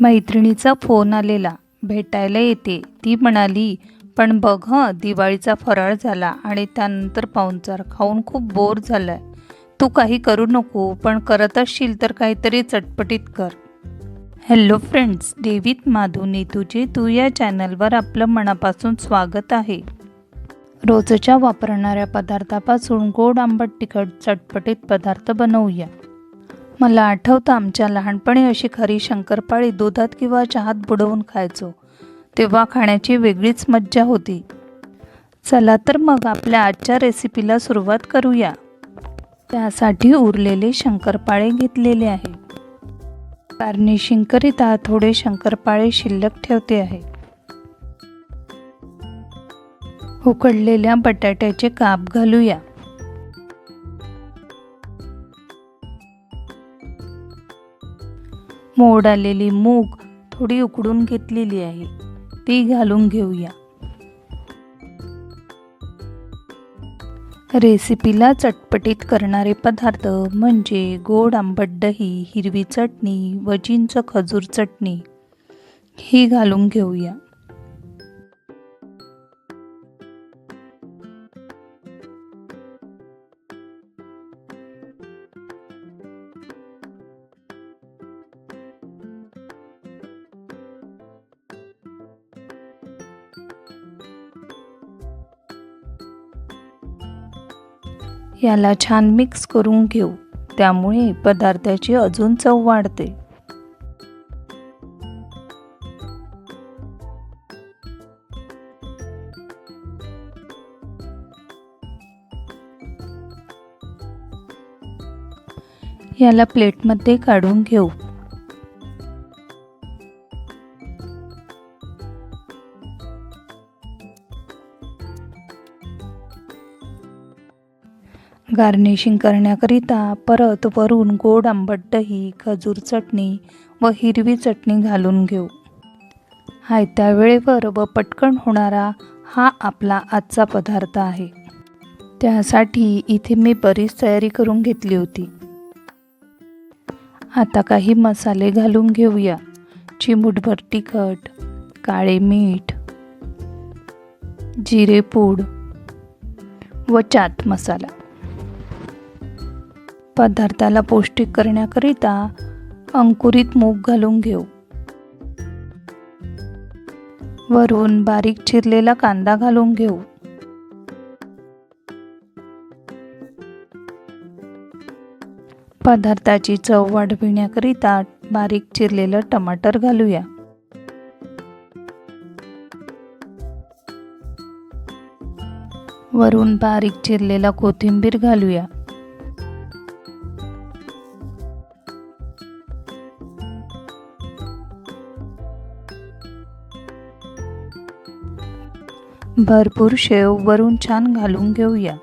मैत्रिणीचा फोन आलेला. भेटायला येते. ती म्हणाली पण बघ हं दिवाळीचा फराळ झाला आणि त्यानंतर पाहुणचार. खाऊन खूप बोर झालाय. तू काही करू नको पण करत असशील तर काहीतरी चटपटीत कर. हॅलो फ्रेंड्स देवीत माधुनी तुझे तू या चॅनलवर आपलं मनापासून स्वागत आहे. रोजच्या वापरणाऱ्या पदार्थापासून गोड आंबट तिखट चटपटीत पदार्थ बनवूया. मला आठवतं आमच्या लहानपणी अशी खरी शंकरपाळी दुधात किंवा चहात बुडवून खायचो. तेव्हा खाण्याची वेगळीच मज्जा होती. चला तर मग आपल्या आजच्या रेसिपीला सुरुवात करूया. त्यासाठी उरलेले शंकरपाळे घेतलेले आहे. गार्निशिंगकरिता थोडे शंकरपाळे शिल्लक ठेवते आहे. उकडलेल्या बटाट्याचे काप घालूया. मोड आलेली मूग थोडी उकडून घेतलेली आहे. ती घालून घेऊया. रेसिपीला चटपटीत करणारे पदार्थ म्हणजे गोड आंबट दही हिरवी चटणी व चिंच खजूर चटणी ही घालून घेऊया. याला छान मिक्स करून घेऊ. त्यामुळे पदार्थाची अजून चव वाढते. याला प्लेटमध्ये काढून घेऊ. गार्निशिंग करण्याकरिता परत वरून गोड आंबट दही खजूर चटणी व हिरवी चटणी घालून घेऊ. हायत्या वेळेवर व पटकन होणारा हा आपला आजचा पदार्थ आहे. त्यासाठी इथे मी बरीच तयारी करून घेतली होती. आता काही मसाले घालून घेऊया. चिमूटभर तिखट काळे मीठ जिरेपूड व चाट मसाला. पदार्थाला पौष्टिक करण्याकरिता अंकुरित मूग घालून घेऊ. वरून बारीक चिरलेला कांदा घालून घेऊ. पदार्थाची चव वाढविण्याकरिता बारीक चिरलेलं टमाटर घालूया. वरून बारीक चिरलेला कोथिंबीर घालूया. भरपूर शेव वरून छान घालून घेऊया.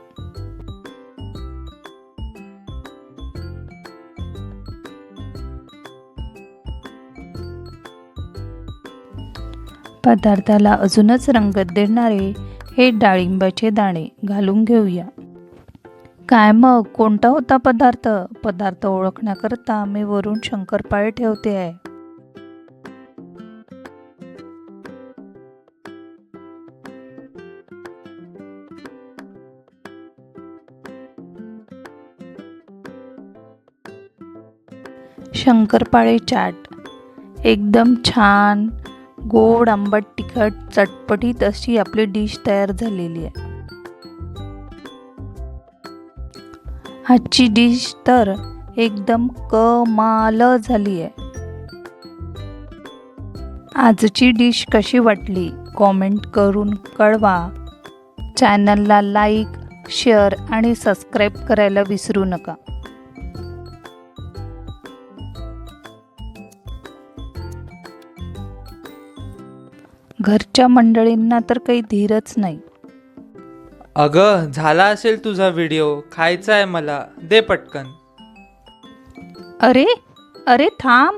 पदार्थाला अजूनच रंगत देणारे हे डाळिंबाचे दाणे घालून घेऊया. काय मग? कोणता होता पदार्थ? पदार्थ ओळखण्याकरता मी वरून शंकरपाळे ठेवते आहे. शंकरपाळे चाट. एकदम छान गोड आंबट तिखट चटपटीत अशी आपली डिश तयार झालेली आहे. आजची डिश तर एकदम कमाल झाली आहे. आजची डिश कशी वाटली कॉमेंट करून कळवा. चॅनलला लाईक शेअर आणि सबस्क्राईब करायला विसरू नका. घरच्या मंडळींना तर काही धीरच नाही. अगं झाला असेल तुझा व्हिडिओ. खायचा आहे मला. दे पटकन. अरे अरे थांब.